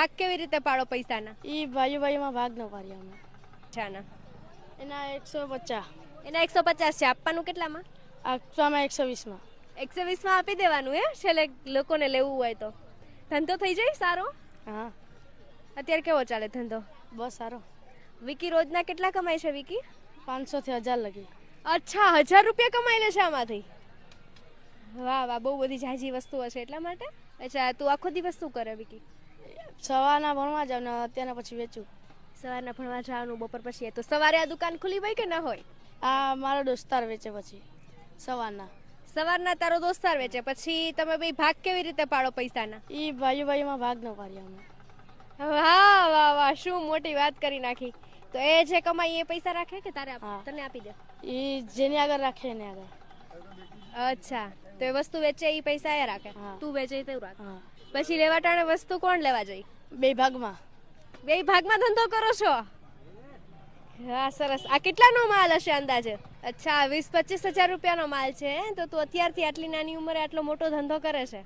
ભાગ કેવી રીતે પાડો પૈસાના? એ ભાઈઓ ભાઈઓમાં ભાગ ન પાડીએ અમે. છાના એના એકસો પચાસ. એના એકસો પચાસ છે. આપવાનું કેટલામાં? આપવામાં એકસો વીસમાં. એકસો વીસમાં આપી દેવાનું હે? છેલ્લે લોકોને લેવું હોય તો. ધંધો થઈ જાય? સારો? હા. અત્યારે કેવો ચાલે ધંધો? બસ સારો. વિકી રોજના કેટલા કમાય છે વિકી? પાંચસોથી હજાર લગી. અચ્છા હજાર રૂપિયા કમાઈ લે છે આમાંથી? વાહ વાહ બહુ બધી જાજી વસ્તુ હશે એટલા માટે? અચ્છા તું આખો દિવસ શું કરે વિકી? સવારના ભણવા જાવ ને અત્યારના પછી વેચું. સવારના ભણવા જવાનું બપોર પછી તો સવારે આ દુકાન ખુલી હોય કે ના હોય? આ મારો દોસ્તાર વેચે પછી સવારના. સવારના તારો દોસ્તાર વેચે પછી તમે ભાઈ ભાગ કેવી રીતે પાડો પૈસાના? એ ભાઈ ભાઈમાં ભાગ ન પાડીએ અમે. વાહ વાહ વાહ શું મોટી વાત કરી નાખી. તો એ જે કમાઈ એ પૈસા રાખે કે તારે તને આપી દે? એ જેની આગળ રાખે એને આગળ. અચ્છા. તો એ વસ્તુ વેચે એ પૈસા એ રાખે. તું વેચે તેવું રાખે. પછી લેવા ટાણે વસ્તુ કોણ લેવા જઈ બે ભાગમાં. બે ભાગમાં ધંધો કરો છો? હા સરસ. આ કેટલાનો માલ હશે અંદાજે? અચ્છા વીસ પચીસ હજાર રૂપિયાનો માલ છે તો તું અત્યારથી આટલી નાની ઉંમરે આટલો મોટો ધંધો કરે છે.